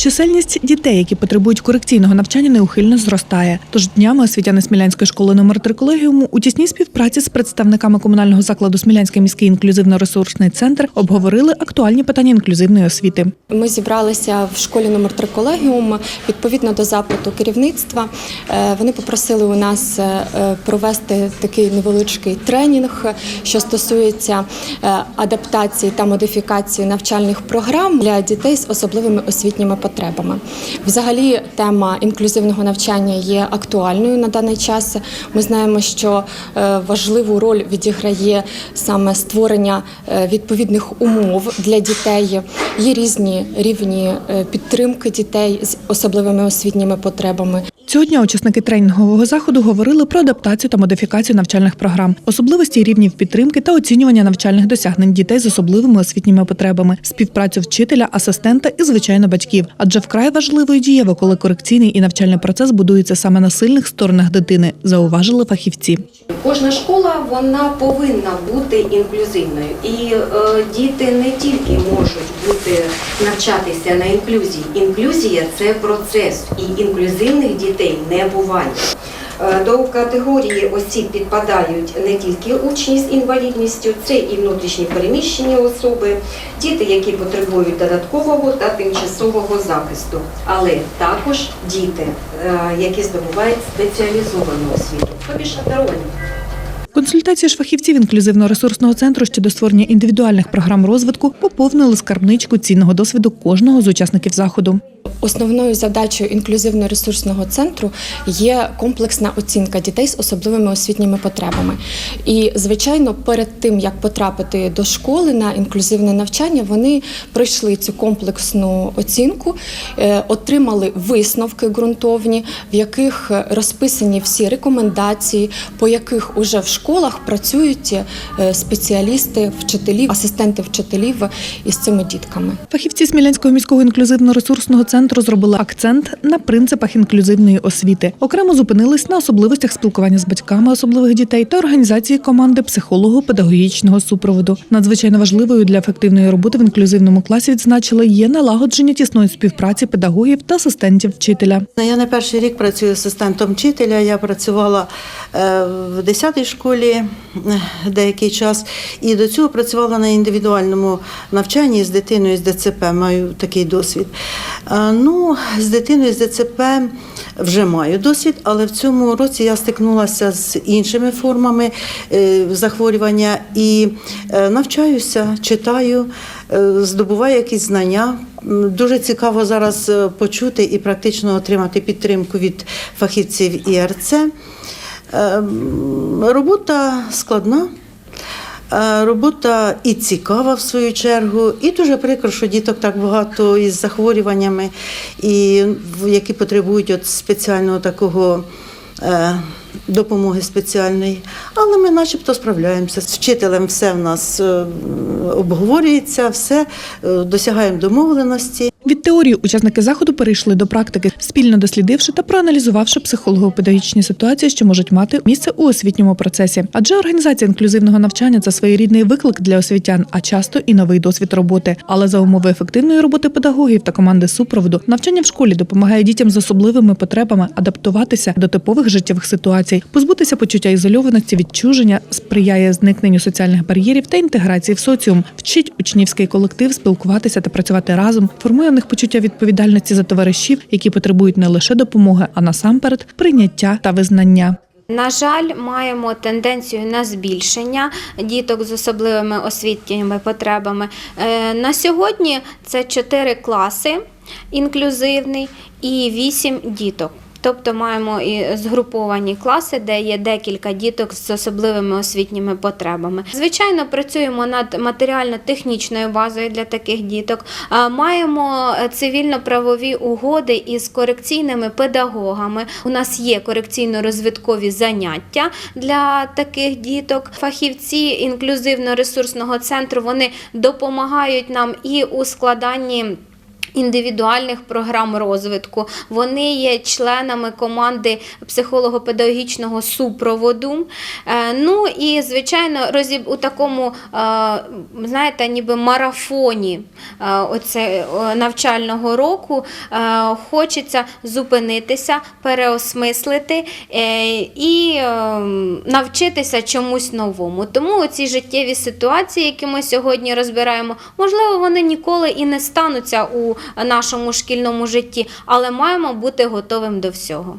Чисельність дітей, які потребують корекційного навчання, неухильно зростає. Тож днями освітяни Смілянської школи номер 3 колегіуму у тісній співпраці з представниками комунального закладу Смілянський міський інклюзивно-ресурсний центр обговорили актуальні питання інклюзивної освіти. Ми зібралися в школі номер 3 колегіум відповідно до запиту керівництва. Е, Вони попросили у нас е, провести такий невеличкий тренінг, що стосується е, адаптації та модифікації навчальних програм для дітей з особливими освітніми потребами. Взагалі, тема інклюзивного навчання є актуальною на даний час. Ми знаємо, що е, важливу роль відіграє саме створення е, відповідних умов для дітей. Є різні рівні е, підтримки дітей з особливими освітніми потребами. Цього дня учасники тренінгового заходу говорили про адаптацію та модифікацію навчальних програм, особливості рівнів підтримки та оцінювання навчальних досягнень дітей з особливими освітніми потребами, співпрацю вчителя, асистента і звичайно батьків. Адже вкрай важливо і дієво, коли корекційний і навчальний процес будується саме на сильних сторонах дитини, зауважили фахівці. Кожна школа вона повинна бути інклюзивною, і е, діти не тільки можуть бути навчатися на інклюзії. Інклюзія це процес, і інклюзивних дітей не буває. Е, До категорії осіб підпадають не тільки учні з інвалідністю, це і внутрішні переміщені особи, діти, які потребують додаткового та тимчасового захисту, але також діти, е, які здобувають спеціалізовану освіту, тобі ж обдаровані. Консультації ж фахівців інклюзивно-ресурсного центру щодо створення індивідуальних програм розвитку поповнили скарбничку цінного досвіду кожного з учасників заходу. Основною задачею інклюзивно-ресурсного центру є комплексна оцінка дітей з особливими освітніми потребами. І, звичайно, перед тим як потрапити до школи на інклюзивне навчання, вони пройшли цю комплексну оцінку, е, отримали висновки ґрунтовні, в яких розписані всі рекомендації, по яких уже в школах працюють е, спеціалісти, вчителі, асистенти вчителів із цими дітками. Фахівці Смілянського міського інклюзивно-ресурсного центру зробили акцент на принципах інклюзивної освіти. Окремо зупинились на особливостях спілкування з батьками особливих дітей та організації команди психолого-педагогічного супроводу. Надзвичайно важливою для ефективної роботи в інклюзивному класі відзначили є налагодження тісної співпраці педагогів та асистентів вчителя. Я не перший рік працюю асистентом вчителя. Я працювала е, в 10-й школі е, деякий час і до цього працювала на індивідуальному навчанні з дитиною з ДЦП. Маю такий досвід. Е, Ну, з дитиною з ДЦП вже маю досвід, але в цьому році я стикнулася з іншими формами е, захворювання і навчаюся, читаю, здобуваю якісь знання. Дуже цікаво зараз почути і практично отримати підтримку від фахівців ІРЦ. Ем, Робота складна. Е, Робота і цікава в свою чергу, і дуже прикро, що діток так багато із захворюваннями, і які потребують от спеціального такого е, допомоги спеціальної. Але ми начебто справляємося. З вчителем все в нас е, обговорюється, все досягаємо домовленості. Від теорії учасники заходу перейшли до практики, спільно дослідивши та проаналізувавши психолого-педагогічні ситуації, що можуть мати місце у освітньому процесі. Адже організація інклюзивного навчання це своєрідний виклик для освітян, а часто і новий досвід роботи. Але за умови ефективної роботи педагогів та команди супроводу навчання в школі допомагає дітям з особливими потребами адаптуватися до типових життєвих ситуацій, позбутися почуття ізольованості, відчуження, сприяє зникненню соціальних бар'єрів та інтеграції в соціум, вчить учнівський колектив спілкуватися та працювати разом, формує в почуття відповідальності за товаришів, які потребують не лише допомоги, а насамперед прийняття та визнання. На жаль, маємо тенденцію на збільшення діток з особливими освітніми потребами. Е, На сьогодні це 4 класи інклюзивний і 8 діток. Тобто маємо і згруповані класи, де є декілька діток з особливими освітніми потребами. Звичайно, працюємо над матеріально-технічною базою для таких діток. Маємо цивільно-правові угоди із корекційними педагогами. У нас є корекційно-розвиткові заняття для таких діток. Фахівці інклюзивно-ресурсного центру вони допомагають нам і у складанні Індивідуальних програм розвитку вони є членами команди психолого-педагогічного супроводу. Е, Ну і звичайно, розіб у такому е, знаєте, ніби марафоні е, оце, навчального року хочеться зупинитися, переосмислити і навчитися чомусь новому. Тому ці життєві ситуації, які ми сьогодні розбираємо, можливо, вони ніколи і не стануться у нашому шкільному житті, але маємо бути готовим до всього.